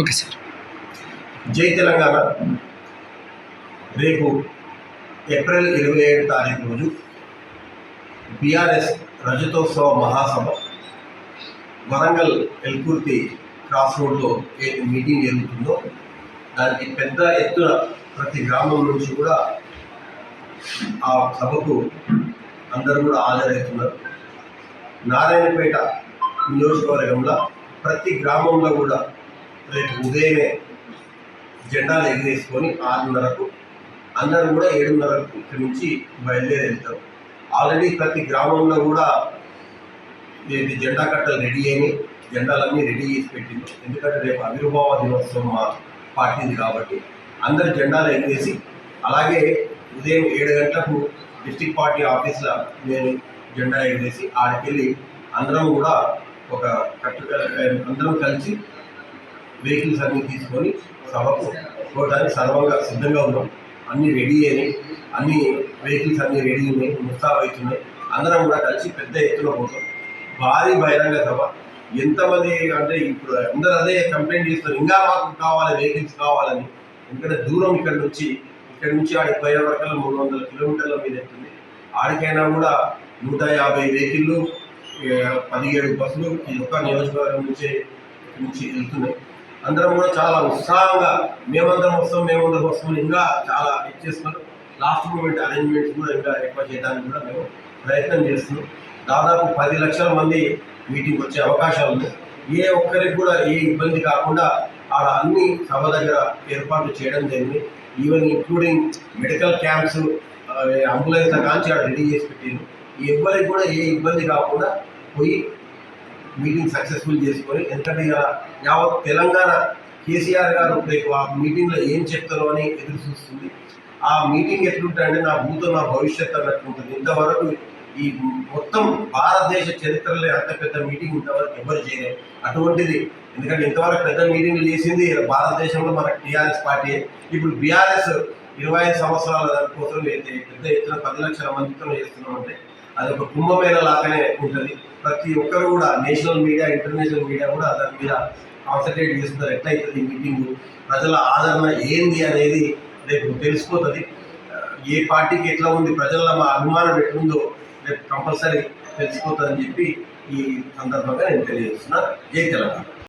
Okay sir. జై తెలంగాణ. రేపు April ఇరవై ఏడు తారీఖు రోజు బీఆర్ఎస్ రజతోత్సవ మహాసభ వరంగల్ ఎల్కుర్తి క్రాస్ రోడ్లో ఏ మీటింగ్ జరుగుతుందో దానికి పెద్ద ఎత్తున ప్రతి గ్రామం నుంచి కూడా ఆ సభకు అందరూ కూడా హాజరవుతున్నారు. నారాయణపేట నియోజకవర్గంలో ప్రతి గ్రామంలో కూడా రేపు ఉదయమే జెండాలు ఎగిరేసుకొని ఆరున్నరకు అందరూ కూడా ఏడున్నరకు ఇక్కడి నుంచి బయలుదేరి వెళ్తారు ఆల్రెడీ ప్రతి గ్రామంలో కూడా ఇది జెండా కట్టలు రెడీ అయినాయి. జెండాలన్నీ రెడీ చేసి పెట్టింది. ఎందుకంటే రేపు ఆవిర్భావ దినోత్సవం మా పార్టీది కాబట్టి అందరు జెండాలు ఎగిరేసి అలాగే ఉదయం ఏడు గంటలకు డిస్టిక్ పార్టీ ఆఫీస్లో నేను జెండా ఎగిరేసి ఆడికెళ్ళి అందరం కూడా ఒక కట్టు అందరం కలిసి వెహికల్స్ అన్ని తీసుకొని సభకు పోవడానికి సర్వంగా సిద్ధంగా ఉన్నాం. అన్ని రెడీ అయినాయి. అన్ని వెహికల్స్ అన్ని రెడీ ఉన్నాయి. ముస్తాబ్ అవుతున్నాయి. అందరం కూడా కలిసి పెద్ద ఎత్తున పోతాం. భారీ బహిరంగ సభ. ఎంతమంది అంటే ఇప్పుడు అందరూ అదే కంప్లైంట్ చేస్తారు ఇంకా మాకు కావాలి వెహికల్స్ కావాలని. ఎందుకంటే దూరం ఇక్కడ నుంచి ఇక్కడ నుంచి ఆడికి పోయే వరకు మూడు వందల కిలోమీటర్ల మీద ఎత్తుంది ఆడికైనా కూడా నూట యాభై వెహికల్లు పదిహేడు బస్సులు ఈ యొక్క నియోజకవర్గం నుంచే నుంచి వెళ్తున్నాయి. అందరం కూడా చాలా ఉత్సాహంగా మేమందరం వస్తాం మేమందరం వస్తాం ఇంకా చాలా ఇచ్చేస్తున్నాం లాస్ట్ మూమెంట్ అరేంజ్మెంట్స్ కూడా ఇంకా ఎక్కువ చేయడానికి కూడా మేము ప్రయత్నం చేస్తున్నాం. దాదాపు పది లక్షల మంది మీటింగ్ వచ్చే అవకాశాలు ఉన్నాయి ఏ ఒక్కరికి కూడా ఏ ఇబ్బంది కాకుండా ఆడ అన్ని సభ దగ్గర ఏర్పాట్లు చేయడం జరిగింది. Even including medical camps ambulance కాంచి ఆడ రెడీ చేసి పెట్టింది ఎవరికి కూడా ఏ ఇబ్బంది కాకుండా పోయి మీటింగ్ సక్సెస్ఫుల్ చేసుకొని ఎందుకంటే యావత్ తెలంగాణ కేసీఆర్ గారు రేపు ఆ మీటింగ్లో ఏం చెప్తారో అని ఎదురు చూస్తుంది. ఆ మీటింగ్ ఎట్లుంటాయంటే నా భూతం నా భవిష్యత్ అన్నట్టు ఉంటుంది. ఇంతవరకు ఈ మొత్తం భారతదేశ చరిత్రలో అంత పెద్ద మీటింగ్ ఇంతవరకు ఎవరు చేయలేదు. అటువంటిది. ఎందుకంటే ఇంతవరకు పెద్ద మీటింగ్లు చేసింది భారతదేశంలో మన టీఆర్ఎస్ పార్టీ. ఇప్పుడు బీఆర్ఎస్ ఇరవై ఐదు సంవత్సరాల కోసం అయితే పెద్ద ఎత్తున పది లక్షల మందితో చేస్తున్నామంటే అది ఒక కుంభమేళ లాగానే ఉంటుంది. ప్రతి ఒక్కరు కూడా నేషనల్ మీడియా ఇంటర్నేషనల్ మీడియా కూడా దాని మీద కాన్సన్ట్రేట్ చేస్తున్నారు. ఎట్లయితుంది ఈ మీటింగ్? ప్రజల ఆదరణ ఏంది అనేది రేపు తెలిసిపోతుంది. ఏ పార్టీకి ఎట్లా ఉంది ప్రజల్లో మా అభిమానం ఎట్లుందో రేపు కంపల్సరీ తెలిసిపోతుందని చెప్పి ఈ సందర్భంగా నేను తెలియజేస్తున్నా. జై తెలంగాణ.